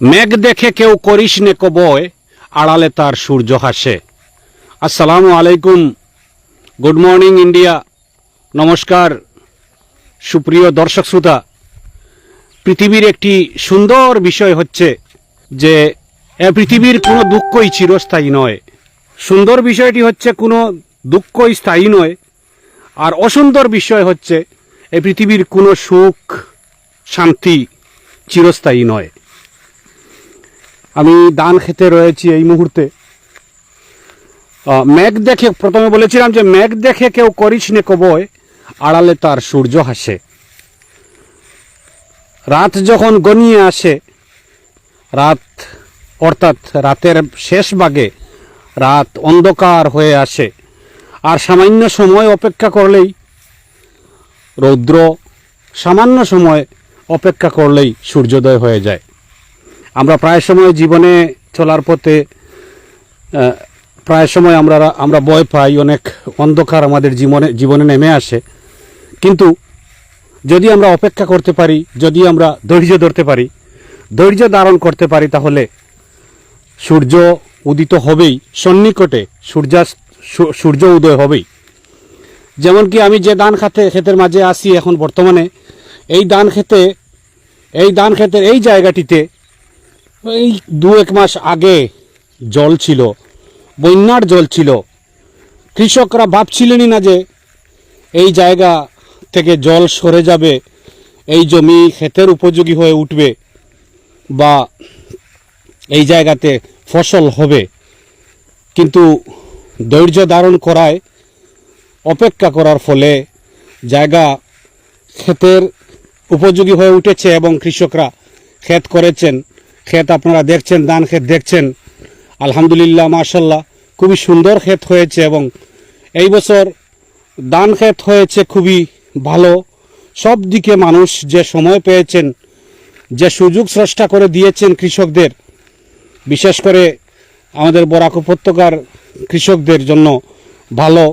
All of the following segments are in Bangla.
মেঘ দেখে কেউ করিস নে কবয়, আড়ালে তার সূর্য হাসে। আসসালামু আলাইকুম। Good morning, India. নমস্কার, সুপ্রিয় দর্শক শ্রোতা। পৃথিবীর একটি সুন্দর বিষয় হচ্ছে যে পৃথিবীর কোনো দুঃখই চিরস্থায়ী নয়। সুন্দর বিষয়টি হচ্ছে কোনো দুঃখই স্থায়ী নয়, আর অসুন্দর বিষয় হচ্ছে এই পৃথিবীর কোনো সুখ, শান্তি চিরস্থায়ী নয়। আমি দান খেতে রয়েছি এই মুহূর্তে। মেঘ দেখে, প্রথমে বলেছিলাম যে মেঘ দেখে কেউ করিস নে কবয়, আড়ালে তার সূর্য হাসে। রাত যখন গনিয়ে আসে, রাত, অর্থাৎ রাতের শেষ ভাগে রাত অন্ধকার হয়ে আসে। আর সামান্য সময় অপেক্ষা করলেই রৌদ্র, সামান্য সময় অপেক্ষা করলেই সূর্যোদয় হয়ে যায়। আমরা প্রায় সময় জীবনে চলার পথে প্রায় সময় আমরা আমরা ভয় পাই, অনেক অন্ধকার আমাদের জীবনে জীবনে নেমে আসে। কিন্তু যদি আমরা অপেক্ষা করতে পারি, যদি আমরা ধৈর্য ধরতে পারি, ধৈর্য ধারণ করতে পারি, তাহলে সূর্য উদিত হবেই, সন্নিকটে সূর্যাস্ত সূর্য উদয় হবেই। যেমন কি আমি যে ধান খাতে, ক্ষেতের মাঝে আসি এখন বর্তমানে, এই ধান খেতে, এই ধান ক্ষেতের এই জায়গাটিতে এই দু এক মাস আগে জল ছিল, বন্যার জল ছিল। কৃষকরা ভাবছিলেনই না যে এই জায়গা থেকে জল সরে যাবে, এই জমি ক্ষেতের উপযোগী হয়ে উঠবে বা এই জায়গাতে ফসল হবে। কিন্তু ধৈর্য ধারণ করায়, অপেক্ষা করার ফলে জায়গা ক্ষেতের উপযোগী হয়ে উঠেছে এবং কৃষকরা ক্ষেত করেছেন। ক্ষেত আপনারা দেখছেন, ধান ক্ষেত দেখছেন। আলহামদুলিল্লাহ মাশাল্লাহ খুবই সুন্দর ক্ষেত হয়েছে এবং এই বছর ধান ক্ষেত হয়েছে খুবই ভালো। সব দিকে মানুষ যে সময় পেয়েছেন, যে সুযোগ স্রষ্টা করে দিয়েছেন কৃষকদের, বিশেষ করে আমাদের বরাক উপত্যকার কৃষকদের জন্য ভালো।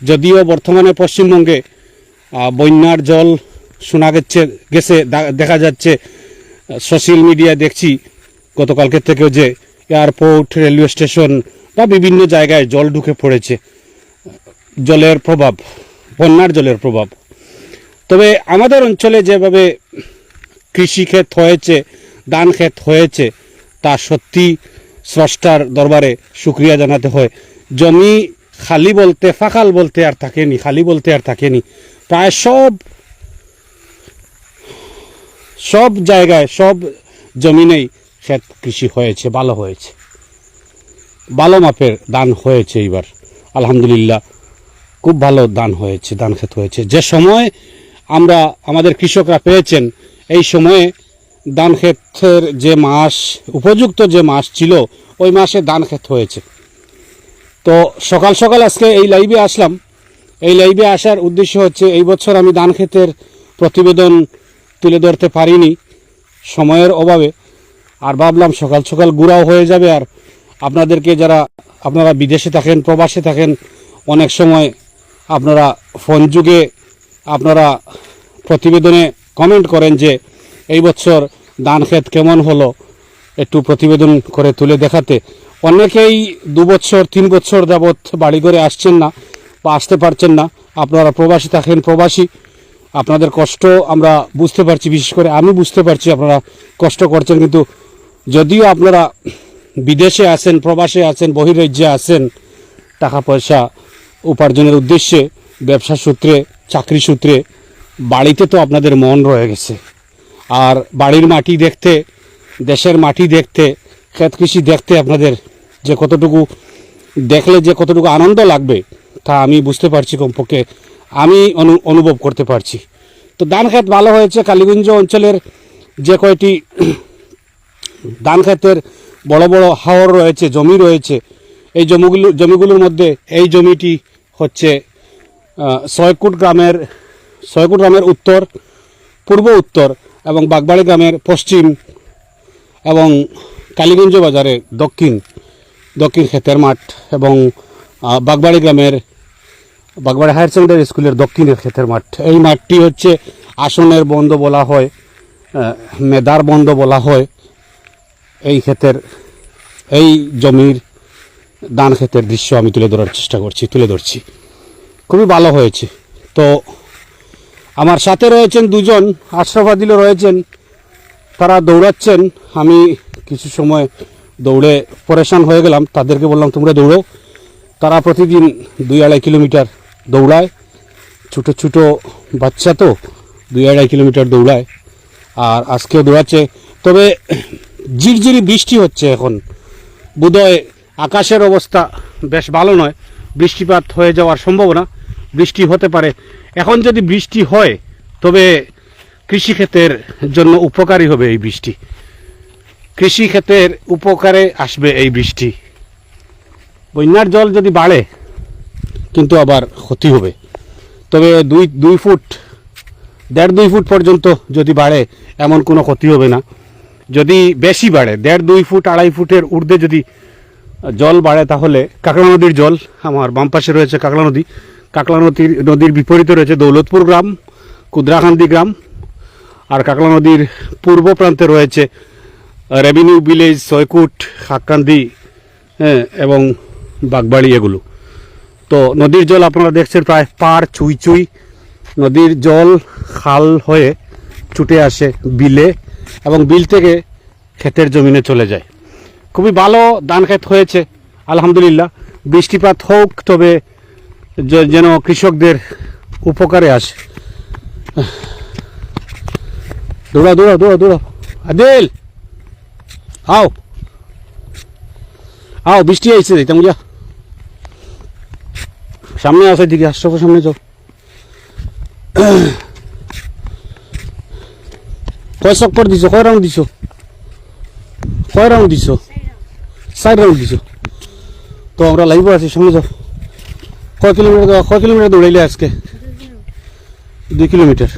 যদিও বর্তমানে পশ্চিমবঙ্গে বন্যার জল শোনা গেছে গেছে দেখা যাচ্ছে, সোশ্যাল মিডিয়া দেখছি গতকালকে থেকেও যে এয়ারপোর্ট, রেলওয়ে স্টেশন বা বিভিন্ন জায়গায় জল ঢুকে পড়েছে, জলের প্রভাব, বন্যার জলের প্রভাব। তবে আমাদের অঞ্চলে যেভাবে কৃষিক্ষেত হয়েছে ধান ক্ষেত হয়েছে, তা সত্যি স্রষ্টার দরবারে শুক্রিয়া জানাতে হয়। জমি খালি বলতে, ফাঁকাল বলতে আর থাকেনি, খালি বলতে আর থাকেনি। প্রায় সব সব জায়গায় সব জমিনেই ক্ষেত কৃষি হয়েছে, ভালো হয়েছে। ভালো মাপের দান হয়েছে এইবার। আলহামদুলিল্লাহ, খুব ভালো দান হয়েছে, ধান ক্ষেত হয়েছে। যে সময় আমরা, আমাদের কৃষকরা পেয়েছেন, এই সময়ে ধান ক্ষেতের যে মাস, উপযুক্ত যে মাস ছিল, ওই মাসে ধান ক্ষেত হয়েছে। তো সকাল সকাল আজকে এই লাইভে আসলাম। এই লাইভে আসার উদ্দেশ্য হচ্ছে, এই বছর আমি ধান ক্ষেতের প্রতিবেদন তুলে ধরতে পারিনি, সময়ের অভাবে। আর ভাবলাম সকাল সকাল গুড়াও হয়ে যাবে আর আপনাদেরকে যারা আপনারা বিদেশে থাকেন, প্রবাসে থাকেন, অনেক সময় আপনারা ফোন যুগে আপনারা প্রতিবেদনে কমেন্ট করেন যে এই বছর ধান ক্ষেত কেমন হলো? একটু প্রতিবেদন করে তুলে দেখাতে। অনেকেই দু বছর, তিন বছর যাবৎ বাড়ি ঘরে আসছেন না বা আসতে পারছেন না। আপনারা প্রবাসী থাকেন, প্রবাসী। আপনাদের কষ্ট আমরা বুঝতে পারছি, বিশেষ করে আমি বুঝতে পারছি আপনারা কষ্ট করছেন, কিন্তু যদিও আপনারা বিদেশে আছেন, প্রবাসে আছেন, বহিরাজ্যে আছেন টাকা পয়সা উপার্জনের উদ্দেশ্যে, ব্যবসা সূত্রে, চাকরি সূত্রে, বাড়িতে তো আপনাদের মন রয়ে গেছে। আর বাড়ির মাটি দেখতে, দেশের মাটি দেখতে, ক্ষেত কৃষি দেখতে আপনাদের যে কতটুকু, দেখলে যে কতটুকু আনন্দ লাগবে, তা আমি বুঝতে পারছি কমপক্ষে। আমি অনু, অনুভব করতে পারছি। তো ধান ক্ষেত ভালো হয়েছে, কালীগঞ্জ অঞ্চলের যে কয়টি ধান ক্ষেতের বড় বড় হাওর রয়েছে, জমি রয়েছে। এই জমিগুলো জমিগুলোর মধ্যে এই জমিটি হচ্ছে ছয়কুট গ্রামের ছয়কুট গ্রামের উত্তর, পূর্ব উত্তর এবং বাগবাড়ি গ্রামের পশ্চিম এবং কালীগঞ্জ বাজারে দক্ষিণ দক্ষিণ ক্ষেতের মাঠ এবং বাগবাড়ি গ্রামের, বাগবাড়ি হায়ার সেকেন্ডারি স্কুলের দক্ষিণের ক্ষেতের মাঠ। এই মাঠটি হচ্ছে আসনের বন্ধ বলা হয় মেদার বন্ধ বলা হয়। এই ক্ষেতের, এই জমির ধান ক্ষেতের দৃশ্য আমি তুলে ধরার চেষ্টা করছি, তুলে ধরছি। খুবই ভালো হয়েছে। তো আমার সাথে রয়েছেন দুজন আশরাফ রয়েছেন, তারা দৌড়াচ্ছেন। আমি কিছু সময় দৌড়ে পরেশান হয়ে গেলাম, তাদেরকে বললাম, তোমরা দৌড়ো। তারা প্রতিদিন দুই আড়াই কিলোমিটার দৌড়ায়। ছোটো ছোটো বাচ্চা তো, দুই আড়াই কিলোমিটার দৌড়ায়। আর আজকেও দৌড়াচ্ছে। তবে ঝিরঝিরি বৃষ্টি হচ্ছে এখন। বোধহয় আকাশের অবস্থা বেশ ভালো নয়। বৃষ্টিপাত হয়ে যাওয়ার সম্ভাবনা। বৃষ্টি হতে পারে। এখন যদি বৃষ্টি হয়, তবে কৃষিক্ষেতের জন্য উপকারী হবে এই বৃষ্টি। কৃষিক্ষেতের উপকারে আসবে এই বৃষ্টি। বন্যার জল যদি বাড়ে, কিন্তু আবার ক্ষতি হবে। তবে দুই দুই ফুট, দেড়, দুই ফুট পর্যন্ত যদি বাড়ে, এমন কোনো ক্ষতি হবে না। যদি বেশি বাড়ে, দেড়, দুই ফুট, আড়াই ফুটের ঊর্ধ্বে যদি জল বাড়ে, তাহলে কাঁকড়া নদীর জল, আমার বাম পাশে রয়েছে কাঁকড়া নদী। কাঁকড়া নদীর নদীর বিপরীতে রয়েছে দৌলতপুর গ্রাম কুদ্রাকান্দি গ্রাম, আর কাঁকড়া নদীর পূর্ব প্রান্তে রয়েছে রেভিনিউ ভিলেজ সয়কুট হাক্কান্দি হ্যাঁ এবং বাগবাড়ি এগুলো। তো নদীর জল আপনারা দেখছেন প্রায় পার চুই চুই। নদীর জল খাল হয়ে ছুটে আসে বিলে। এবং বিল থেকে ক্ষেতের জমিনে চলে যায়। খুবই ভালো ধান ক্ষেত হয়েছে, আলহামদুলিল্লাহ। বৃষ্টিপাত হোক, তবে যেন কৃষকদের উপকারে আসে। দৌড়া দৌড়া দৌড়া দৌড়া। আদিল! আও! আও, বৃষ্টি আইছে যাইতাম গিয়া সামনে আসে দিকে আসছো সামনে যাও। কয় চক্কর দিছো? কয় রাউন্ড দিছো? কয় রাউন্ড দিছো? চার রাউন্ড দিছো। তো আমরা লাইভ আছি সামনে যাও। কয় কিলোমিটার কয় কিলোমিটার দৌড়াইলে আজকে? দুই কিলোমিটার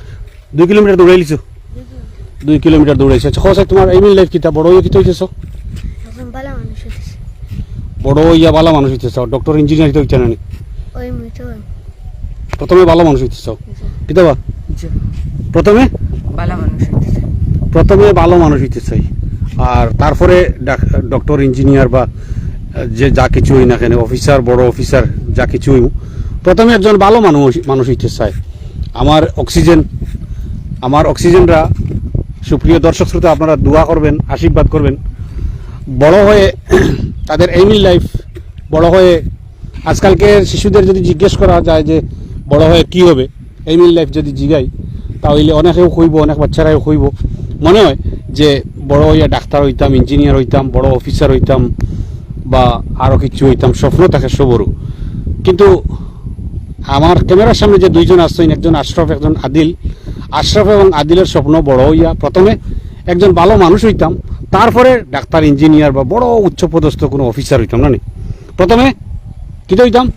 দুই কিলোমিটার দৌড়াইলিছো দুই কিলোমিটার দৌড়াইছে আচ্ছা খসাই তোমার এই মিল লাইফ কিতা বড় ইয়ে কিতা হইতেছ ভালো বড় ইয়া ভালো মানুষ হইতেছ ডক্টর ইঞ্জিনিয়ার হইতে হইতে নানি? প্রথমে ভালো মানুষ হইতেছ কিতা বা প্রথমে বালা মানুষ হইতেছে প্রথমে ভালো মানুষ হইতে চাই। আর তারপরে ডাক- ডক্টর ইঞ্জিনিয়ার বা, যে যা কিছু হই না কেন অফিসার বড় অফিসার যা কিছু হই প্রথমে একজন ভালো মানুষ মানুষ হইতে চায় আমার অক্সিজেন আমার অক্সিজেনরা সুপ্রিয় দর্শক শ্রোতা, আপনারা দোয়া করবেন, আশীর্বাদ করবেন। বড় হয়ে তাদের এইমিল লাইফ বড় হয়ে আজকালকে শিশুদের যদি জিজ্ঞেস করা যায় যে, বড় হয়ে কি হবে এইমিল লাইফ যদি জিগাই, তাহলে অনেকেও কইব অনেক বাচ্চারাও কইব মনে হয় যে বড় হইয়া ডাক্তার হইতাম ইঞ্জিনিয়ার হইতাম বড় অফিসার হইতাম বা আরও কিছু হইতাম স্বপ্ন থাকে সবরও কিন্তু আমার ক্যামেরার সামনে যে দুইজন আসছেন একজন আশরফ একজন আদিল। আশরফ এবং আদিলের স্বপ্ন বড় হইয়া প্রথমে একজন ভালো মানুষ হইতাম তারপরে ডাক্তার ইঞ্জিনিয়ার বা বড় উচ্চপদস্থ কোনো অফিসার হইতাম না নি? প্রথমে কি হইতাম?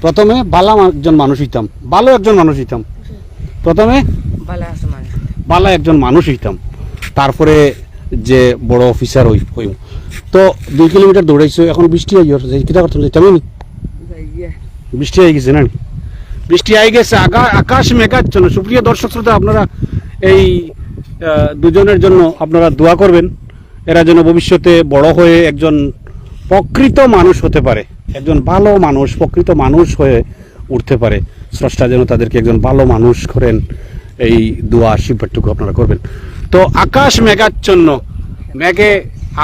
প্রথমে ভালো একজন মানুষ হইতাম ভালো একজন মানুষ হইতাম। প্রথমে বালা একজন মানুষ হইতাম। তারপরে যে বড় অফিসার হই হইম। তো দুই কিলোমিটার দৌড়াইছো এখন বৃষ্টি হয়ে যাচ্ছে কিতা করতাম যেতামই নি বৃষ্টি হয়ে গেছে না? বৃষ্টি হয়ে গেছে আকাশ মেঘাচ্ছন্ন। সুপ্রিয় দর্শক শ্রোতা আপনারা এই দুজনের জন্য আপনারা দোয়া করবেন। এরা যেন ভবিষ্যতে বড় হয়ে একজন প্রকৃত মানুষ হতে পারে। একজন ভালো মানুষ প্রকৃত মানুষ হয়ে উঠতে পারে। স্রষ্টা যেন তাদেরকে একজন ভালো মানুষ করেন। এই দোয়া আশীর্বাদটুকু আপনারা করবেন। তো আকাশ মেঘাচ্ছন্ন, মেঘে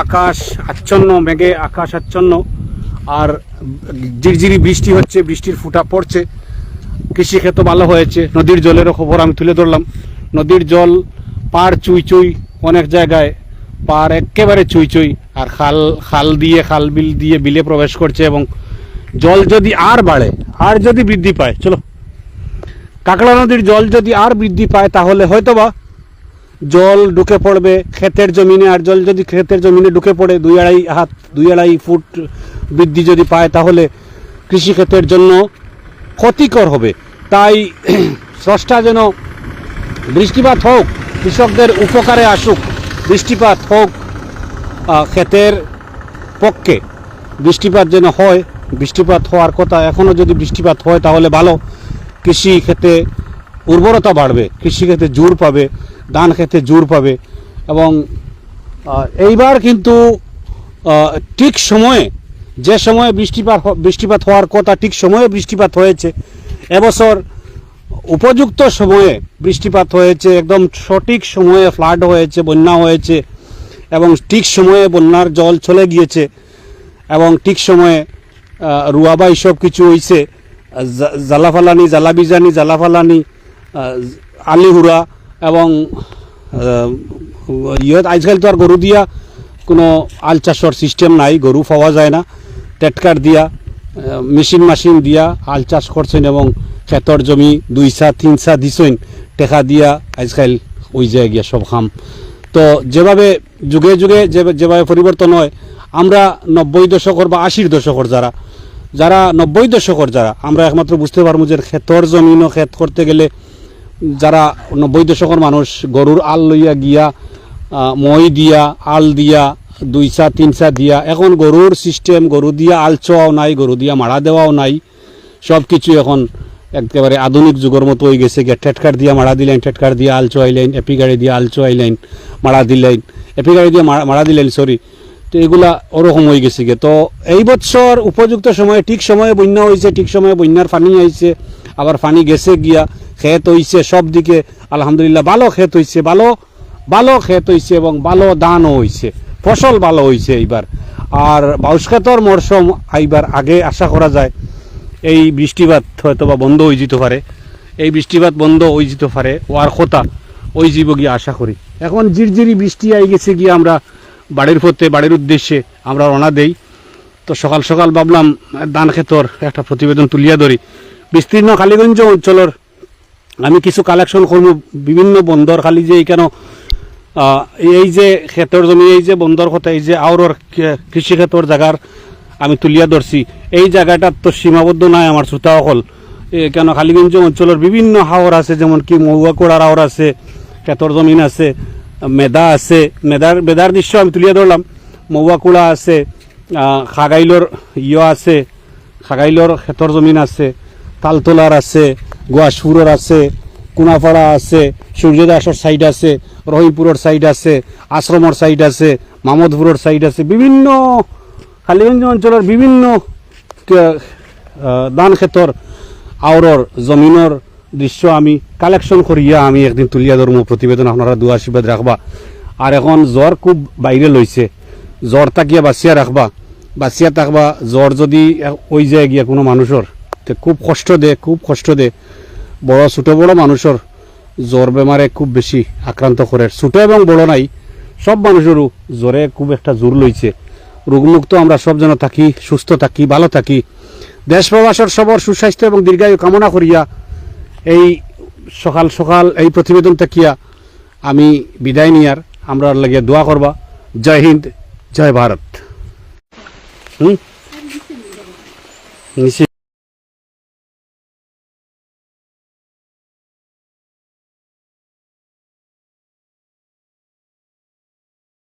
আকাশ আচ্ছন্ন, মেঘে আকাশ আচ্ছন্ন, আর ঝিরঝিরি বৃষ্টি হচ্ছে, বৃষ্টির ফুটা পড়ছে। কৃষিক্ষেত ভালো হয়েছে, নদীর জলেরও খবর আমি তুলে ধরলাম। নদীর জল পার চুই চুই অনেক জায়গায় পার একেবারে চুই চুই, আর খাল খাল দিয়ে, খাল বিল দিয়ে বিলে প্রবেশ করছে এবং জল যদি আর বাড়ে, আর যদি বৃদ্ধি পায়, চলো। কাকড়া নদীর জল যদি আর বৃদ্ধি পায়, তাহলে হয়তোবা জল ঢুকে পড়বে ক্ষেতের জমিনে, আর জল যদি ক্ষেতের জমিনে ঢুকে পড়ে, দুই আড়াই হাত, দুই আড়াই ফুট বৃদ্ধি যদি পায়, তাহলে কৃষিক্ষেতের জন্য ক্ষতিকর হবে। তাই স্রষ্টা যেন বৃষ্টিপাত হোক, কৃষকদের উপকারে আসুক, বৃষ্টিপাত হোক ক্ষেতের পক্ষে বৃষ্টিপাত যেন হয়, বৃষ্টিপাত হওয়ার কথা এখনও যদি বৃষ্টিপাত হয়, তাহলে ভালো। কৃষি ক্ষেতে উর্বরতা বাড়বে কৃষি ক্ষেতে জোর পাবে ধান ক্ষেতে জোর পাবে এবং এইবার কিন্তু ঠিক সময়ে যে সময়ে বৃষ্টিপাত বৃষ্টিপাত হওয়ার কথা ঠিক সময়ে বৃষ্টিপাত হয়েছে এবছর উপযুক্ত সময়ে বৃষ্টিপাত হয়েছে একদম সঠিক সময়ে ফ্লাড হয়েছে বন্যা হয়েছে এবং ঠিক সময়ে বন্যার জল চলে গিয়েছে এবং ঠিক সময়ে আহ, রুয়াবাই সব কিছু হয়েছে জালাফালানি, জালাবিজানি, জালাফালানি আলিহুরা এবং ইয়ত আজকাল তো আর গরু দিয়া কোনো আল চাষর সিস্টেম নাই, গরু পাওয়া যায় না। টেটকার দিয়া মেশিন মাশিন দিয়া আল চাষ করছেন এবং ক্ষেতর জমি দুই সা তিন দিছেন, টেকা দিয়া আজকাল ওই যায় গিয়া সব খাম। তো যেভাবে যুগে যুগে যেভাবে পরিবর্তন হয়, আমরা নব্বই দশকর বা আশির দশকর যারা যারা নব্বই দশকর যারা, আমরা একমাত্র বুঝতে পারব যে ক্ষেতর জমিনও ক্ষেত করতে গেলে যারা নব্বই দশকর মানুষ, গরুর আল লইয়া গিয়া মই দিয়া, আল দিয়া, দুই চা, তিন চা দিয়া, এখন গরুর সিস্টেম গরু দিয়া আল চোয়াও নাই, গরু দিয়া মারা দেওয়াও নাই সব কিছু এখন একেবারে আধুনিক যুগের মতো হয়ে গেছে। গিয়ে টেটকার দিয়া মারা দিলেন টেটকার দিয়ে আল চোয়াইলেন, এপি গাড়ি দিয়ে আল চোয়াইলেন মারা দিলেন, এপি গাড়ি দিয়ে মারা দিলেন সরি তো এগুলা ওরকম হয়ে গেছে গে তো এই বছর উপযুক্ত সময়ে, ঠিক সময়ে বন্যা হয়েছে, ঠিক সময়ে বন্যার পানি আইছে, আবার পানি গেছে গিয়া ক্ষেত হইছে, সব দিকে আলহামদুলিল্লাহ ভালো ক্ষেত হইছে, ভালো ভালো ক্ষেত হইছে এবং ভালো ধানও হইছে, ফসল ভালো হইছে এইবার। আর বাউশ ক্ষেতর মরশুম এইবার আগে আশা করা যায়, এই বৃষ্টিপাত হয়তো বা বন্ধ হয়ে যেতে পারে, এই বৃষ্টিপাত বন্ধ হয়ে যেতে পারে, ওয়ার কথা ওই জীব গিয়ে আশা করি। এখন ঝিরঝিরি বৃষ্টি আই গেছে গিয়ে আমরা বাড়ির পথে, বাড়ির উদ্দেশ্যে আমরা রওনা দেই। তো সকাল সকাল ভাবলাম, ধান ক্ষেতর একটা প্রতিবেদন তুলিয়া ধরি। বিস্তীর্ণ কালীগঞ্জ অঞ্চলের আমি কিছু কালেকশন করব। বিভিন্ন বন্দর খালি যে কেন এই যে ক্ষেতর জমি, এই যে বন্দর কথা, এই যে আউরর কৃষি ক্ষেতর জায়গার আমি তুলিয়া ধরছি। এই জায়গাটার তো সীমাবদ্ধ নাই আমার শ্রোতাসকল। এ কেন কালীগঞ্জ অঞ্চলের বিভিন্ন হাওর আছে যেমন কি মহুয়াকোড়ার হাওর আছে, ক্ষেতর জমিন আছে। মেদা আছে মেদার মেদার দৃশ্য আমি তুলিয়া ধরলাম। মহুয়াকুড়া আছে খাগাইলর ইয় আছে খাগাইলর ক্ষেতর জমিন আছে তালতলার আছে গোয়াসপুরের আছে কুনাপাড়া আছে সূর্যদাসর সাইড আছে রহিমপুরের সাইড আছে আশ্রমর সাইড আছে মামদপুরের সাইড আছে, বিভিন্ন, কালীগঞ্জ অঞ্চলের বিভিন্ন ধান ক্ষেতর আওরর জমিনের দৃশ্য আমি কালেকশন করিয়া আমি একদিন তুলিয়া ধর্ম, প্রতিবেদন আপনারা দু আশীর্বাদ রাখবা। আর এখন জ্বর খুব বাইরে লইছে জ্বর তাকিয়া বাঁচিয়া রাখবা বাঁচিয়া থাকবা জ্বর যদি ওই যায় গিয়া কোনো মানুষের তে খুব কষ্ট দে, খুব কষ্ট দে। বড়, ছোট, বড় মানুষের জ্বর বেমারে খুব বেশি আক্রান্ত করে ছোট এবং বড় নাই, সব মানুষেরও জ্বরে খুব একটা জোর লইছে রোগমুক্ত আমরা সব যেন থাকি, সুস্থ থাকি, ভালো থাকি। দেশ প্রবাসের সবর সুস্বাস্থ্য এবং দীর্ঘায়ু কামনা করিয়া এই সকাল সকাল এই প্রতিবেদন থাকিয়া আমি বিদায় নিয়ার। আমরা লাগিয়ে দোয়া করবা। জয় হিন্দ, জয় ভারত। হুম?